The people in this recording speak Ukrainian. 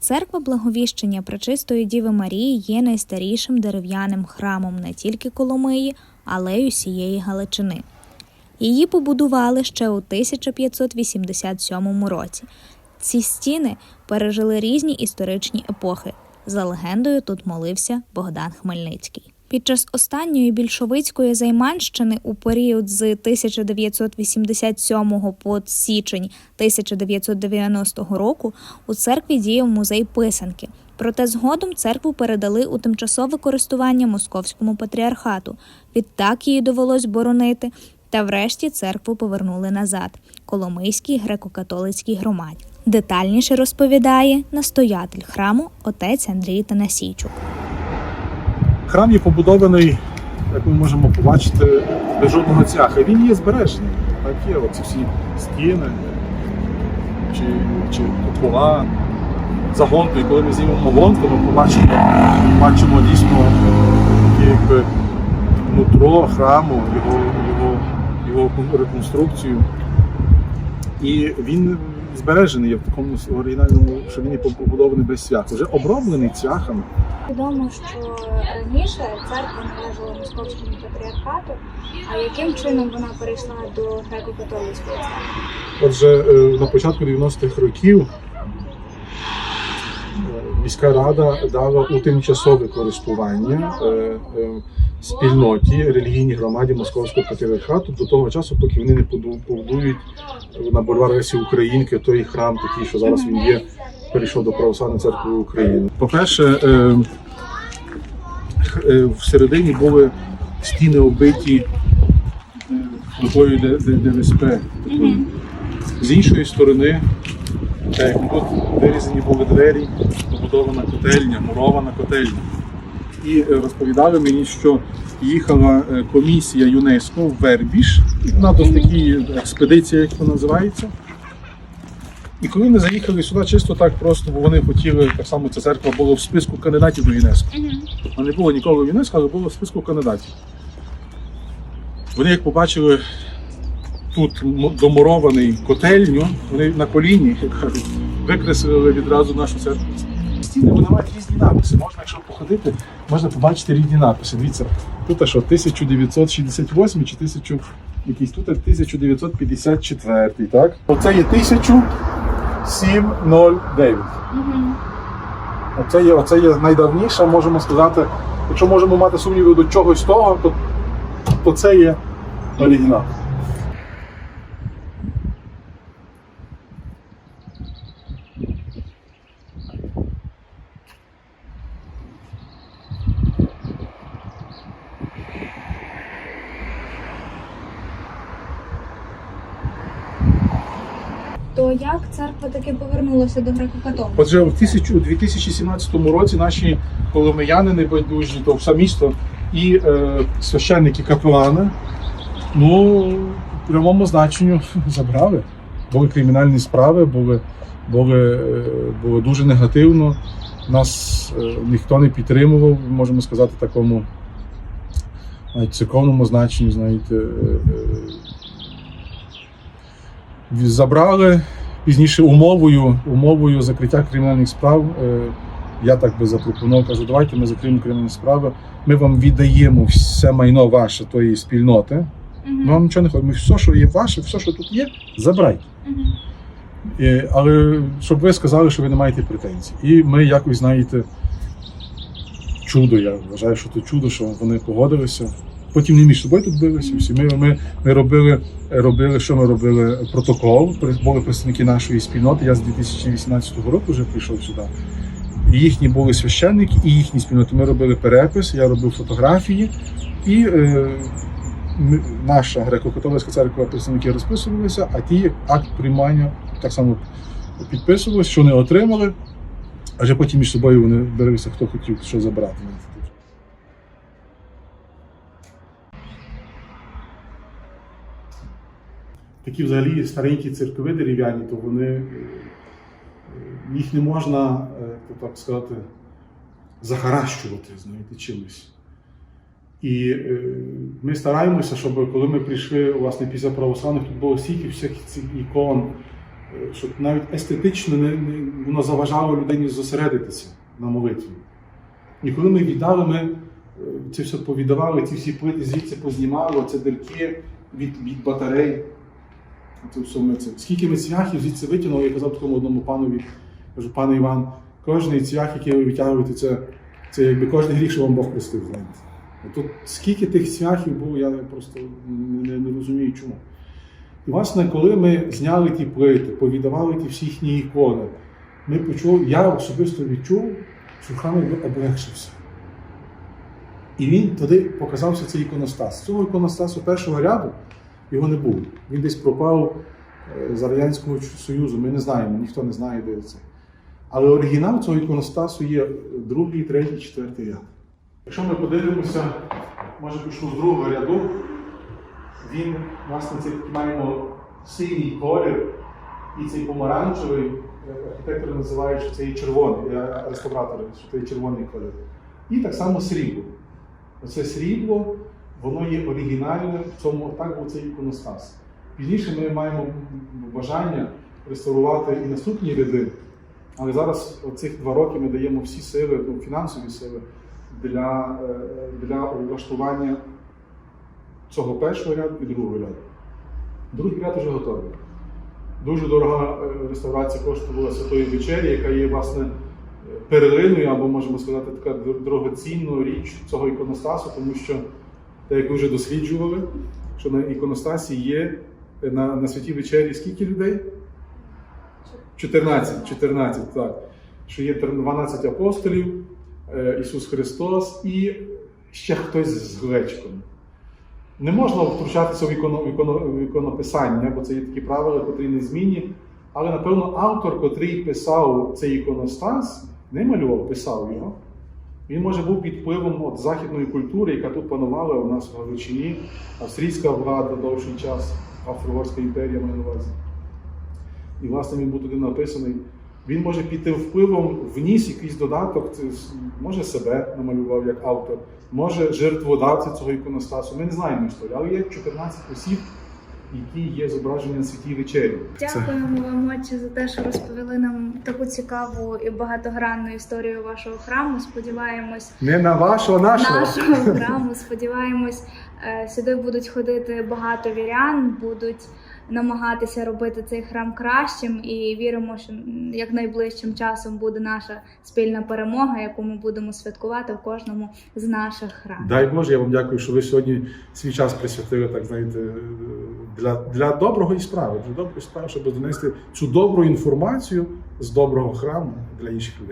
Церква Благовіщення Пречистої Діви Марії є найстарішим дерев'яним храмом не тільки Коломиї, але й усієї Галичини. Її побудували ще у 1587 році. Ці стіни пережили різні історичні епохи. За легендою, тут молився Богдан Хмельницький. Під час останньої більшовицької займанщини у період з 1987 по січень 1990 року у церкві діяв музей писанки. Проте згодом церкву передали у тимчасове користування московському патріархату. Відтак її довелось боронити, та врешті церкву повернули назад Коломийській греко-католицькій громаді. Детальніше розповідає настоятель храму отець Андрій Танасійчук. Храм є побудований, як ми можемо побачити, без жодного цяха. Він є збережений. Так є оці всі стіни чи, чи купола. За гонкою, коли ми знімемо гонку, ми побачимо, бачимо дійсно якби нутро храму, його, його, його реконструкцію. І він збережений є в такому оригінальному, що він побудований без цвяху. Вже оброблений цвяхами. Відомо, що раніше церква належала московському патріархату, а яким чином вона перейшла до греко-католицької церкви? Отже, е, на початку 90-х років е, міська рада дала у тимчасове користування е, спільноті релігійній громаді Московського патріархату до того часу, поки вони не побудують на бульвар Лесі Українки той храм, такий, що зараз він є, перейшов до Православної церкви України. По-перше, е, е, всередині були стіни оббиті е, плитою Д- ДВСП. З іншої сторони, так як тут вирізані були двері, побудована котельня, мурована котельня. І е, розповідали мені, що їхала е, комісія ЮНЕСКО в Вербіш, і вона досить такі експедиція, як вона називається. І коли вони заїхали сюди, чисто так просто, бо вони хотіли, так само ця церква була в списку кандидатів до ЮНЕСКО. А не було ніколи в ЮНЕСКО, але було в списку кандидатів. Вони як побачили тут домурований котельню, вони на коліні, як кажуть, викреслили відразу нашу церкву. Стіни вони мають різні написи. Можна, якщо походити, можна побачити різні написи. Дивіться, тут що 1968 чи 1000, якийсь тут 1954, так? Оце є 1709. Оце є, оце є найдавніша, можемо сказати. Якщо можемо мати сумніви до чогось того, то, то це є оригінал. То як церква таки повернулася до греко-католицької? Отже, у 1000 у 2017 році наші коломияни небайдужі, то все місто і е, священники капелани, ну, в прямому значенню забрали. Були кримінальні справи, були, були, е, були дуже негативно. Нас е, ніхто не підтримував, можемо сказати, такому навіть церковному значенні, знаєте. е, е, забрали пізніше умовою, умовою закриття кримінальних справ. е, Я так би запропонував, кажу, давайте ми закриємо кримінальні справи. Ми вам віддаємо все майно ваше тої спільноти. Ми вам нічого не хочемо. Ми все, що є ваше, все, що тут є, забирайте. Е, Але щоб ви сказали, що ви не маєте претензій. І ми якось, знаєте, чудо, я вважаю, що це чудо, що вони погодилися. Потім не між собою тут билися. Всі. Ми, ми, ми робили, робили, що ми робили? Протокол. Були представники нашої спільноти. Я з 2018 року вже прийшов сюди. Їхні були священники, і їхні спільноти. Ми робили перепис, я робив фотографії, і е, наша греко-католицька церква представники розписувалися, а ті акт приймання так само підписували, що не отримали, а вже потім між собою вони билися, хто хотів що забрати. Такі взагалі старенькі церкви дерев'яні, то вони е, їх не можна, е, то так сказати, захаращувати, знаєте, чимось. І е, ми стараємося, щоб коли ми прийшли власне після православних, тут було стільки всяких цих ікон, щоб навіть естетично не, не, воно заважало людині зосередитися на молитві. І коли ми віддали, ми це все повіддавали, ці всі плити звідси познімали, це дирки від, від батарей. Це все ми. Скільки ми цвяхів звідси витягнули, я казав такому одному панові, кажу, пане Іван, кожний цвях, який ви витягуєте, це, це якби кожен гріх, що вам Бог простив. Знаєте. Тут скільки тих цвяхів було, я просто не, не, розумію чому. І власне, коли ми зняли ті плити, повіддавали ті всі їхні ікони, ми почули, я особисто відчув, що храм облегшився. І він туди показався цей іконостас. Цього іконостасу першого ряду його не було. Він десь пропав е, з Радянського Союзу. Ми не знаємо, ніхто не знає, де це. Але оригінал цього іконостасу є другий, третій, четвертий ряд. Якщо ми подивимося, може почну з другого ряду, він, власне, цей маємо синій колір і цей помаранчевий, архітектори називають, що це є червоний, реставратори, що це є червоний колір. І так само срібло. Оце срібло, воно є оригінальне, в цьому так був цей іконостас. Пізніше ми маємо бажання реставрувати і наступні ряди, але зараз оцих два роки ми даємо всі сили, ну, фінансові сили для, е, для влаштування цього першого ряду і другого ряду. Другий ряд вже готовий. Дуже дорога е, реставрація коштувала Святої вечері, яка є власне перлиною, або можемо сказати, така дор- дорогоцінна річ цього іконостасу, тому що, як ви вже досліджували, що на іконостасі є е, на, на святій вечері скільки людей? 14, 14, так. Що є 12 апостолів, е, Ісус Христос і ще хтось з глечком. Не можна втручатися в іконо, іконо, в іконописання, бо це є такі правила, котрі не змінні. Але, напевно, автор, котрий писав цей іконостас, не малював, писав його. Він може був під впливом от, західної культури, яка тут панувала у нас в Галичині, австрійська влада довший час, Австро-Угорська імперія маю на увазі. І, власне, він був туди написаний. Він може піти впливом, вніс якийсь додаток, може себе намалював як автор, може жертводавця цього іконостасу. Ми не знаємо історію, але є 14 осіб, які є зображені на святій вечері. Дякуємо вам, отче, за те, що розповіли нам таку цікаву і багатогранну історію вашого храму. Сподіваємось, Не на вашого, нашого. нашого храму. Сподіваємось, е, сюди будуть ходити багато вірян, будуть намагатися робити цей храм кращим, і віримо, що як найближчим часом буде наша спільна перемога, яку ми будемо святкувати в кожному з наших храмів. Дай Боже, я вам дякую, що ви сьогодні свій час присвятили, так знаєте, для, для доброго і справи, для доброї справи, щоб донести цю добру інформацію з доброго храму для інших людей.